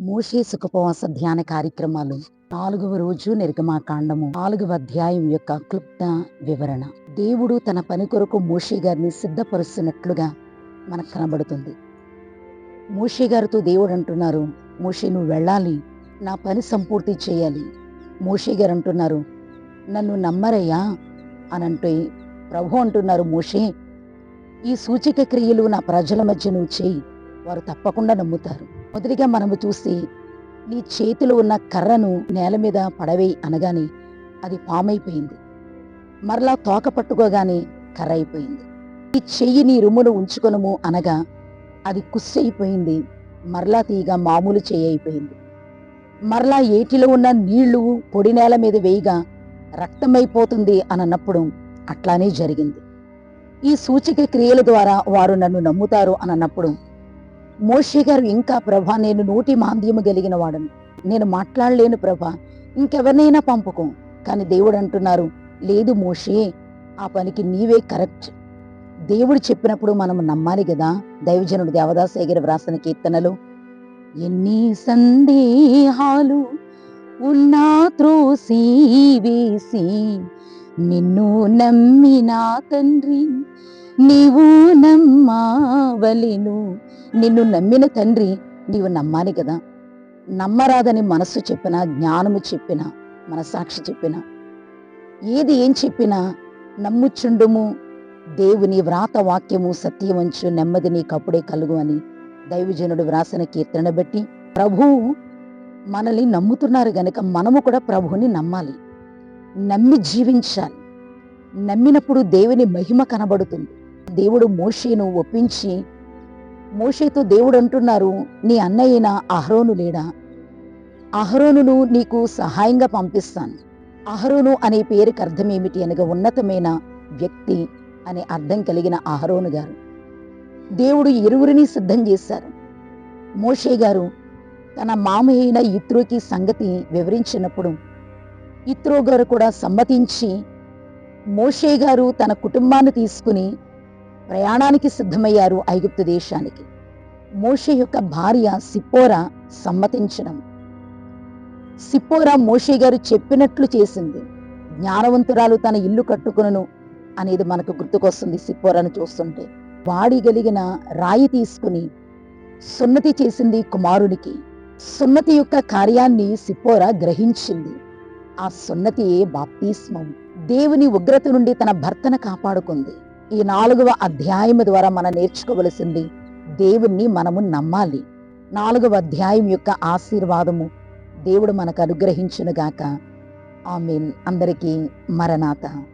మోషే సుఖపవాస ధ్యాన కార్యక్రమాలు నాలుగవ రోజు నిర్గమాకాండము నాలుగవ అధ్యాయం యొక్క క్లుప్త వివరణ. దేవుడు తన పని కొరకు మోషే గారిని సిద్ధపరుస్తున్నట్లుగా మనకు కనబడుతుంది. మోషే గారితో దేవుడు అంటున్నారు మోషే నువ్వు వెళ్ళాలి నా పని సంపూర్తి చేయాలి. మోషే గారు అంటున్నారు నన్ను నమ్మరయ్యా? అని అంటే ప్రభు అంటున్నారు మోషే ఈ సూచిక క్రియలు నా ప్రజల మధ్య నువ్వు చేయి వారు తప్పకుండా నమ్ముతారు. మొదటిగా మనము చూసి నీ చేతిలో ఉన్న కర్రను నేల మీద పడవేయి అనగానే అది పామైపోయింది. మరలా తోక పట్టుకోగానే కర్ర అయిపోయింది ఈ చెయ్యి నీ రుమ్మును ఉంచుకొనము అనగా అది కుస్సైపోయింది. మరలా తీగ మామూలు చెయ్యి అయిపోయింది. మరలా ఏటిలో ఉన్న నీళ్ళు పొడి నేల మీద వేయగా రక్తమైపోతుంది అన్నప్పుడు అట్లానే జరిగింది. ఈ సూచిక క్రియల ద్వారా వారు నన్ను నమ్ముతారు అనన్నప్పుడు అన్నప్పుడు మోషే గారు ఇంకా ప్రభా నేను నోటి మాంద్యము కలిగిన వాడను. నేను మాట్లాడలేను ప్రభా ఇంకెవరినైనా పంపుకో. కానీ దేవుడు అంటున్నారు లేదు మోషే ఆ పనికి నీవే కరెక్ట్. దేవుడు చెప్పినప్పుడు మనం నమ్మాలి కదా దైవజనుడు దేవదాసయ్య గారి వ్రాసిన కీర్తనలు. ఎన్ని సందేహాలు ఉన్నా త్రోసి వేసి నిన్ను నమ్మినా తండ్రి నీవు నమ్మావలెను. నిన్ను నమ్మిన తండ్రి నీవు నమ్మాలి కదా. నమ్మరాదని మనస్సు చెప్పినా జ్ఞానము చెప్పినా మనసాక్షి చెప్పినా ఏది ఏం చెప్పినా నమ్ముచుండుము. దేవుని వ్రాత వాక్యము సత్యవంచు నెమ్మది నీకు అప్పుడే కలుగు అని దైవజనుడు వ్రాసిన కీర్తన బట్టి ప్రభువు మనల్ని నమ్ముతున్నారు గనక మనము కూడా ప్రభువుని నమ్మాలి. నమ్మి జీవించాలి. నమ్మినప్పుడు దేవుని మహిమ కనబడుతుంది. దేవుడు మోషేను ఒప్పించి మోషేతో దేవుడు అంటున్నారు నీ అన్నయ్యన అహరోను లేడా? అహరోనును నీకు సహాయంగా పంపిస్తాను. అహరోను అనే పేరుకి అర్థం ఏమిటి అనగా ఉన్నతమైన వ్యక్తి అనే అర్థం కలిగిన అహరోను గారు. దేవుడు ఇరువురిని సిద్ధం చేశారు. మోషే గారు తన మామయ్య అయిన ఇత్రోకి సంగతి వివరించినప్పుడు ఇత్రో గారు కూడా సమ్మతించి మోషే గారు తన కుటుంబాన్ని తీసుకుని ప్రయాణానికి సిద్ధమయ్యారు ఐగుప్తు దేశానికి. మోషే యొక్క భార్య సిప్పోరా సమ్మతించడం. సిప్పోరా మోషే గారు చెప్పినట్లు చేసింది. జ్ఞానవంతురాలు తన ఇల్లు కట్టుకును అనేది మనకు గుర్తుకొస్తుంది సిప్పోరాను చూస్తుంటే. వాడి గలిగిన రాయి తీసుకుని సున్నతి చేసింది కుమారునికి. సున్నతి యొక్క కార్యాన్ని సిప్పోరా గ్రహించింది. ఆ సున్నతియే బాప్తిస్మం. దేవుని ఉగ్రత నుండి తన భర్తను కాపాడుకుంది. ఈ నాలుగవ అధ్యాయం ద్వారా మనం నేర్చుకోవలసింది దేవుణ్ణి మనము నమ్మాలి. నాలుగవ అధ్యాయం యొక్క ఆశీర్వాదము దేవుడు మనకు అనుగ్రహించునుగాక. ఆమెన్. అందరికీ మరణాత.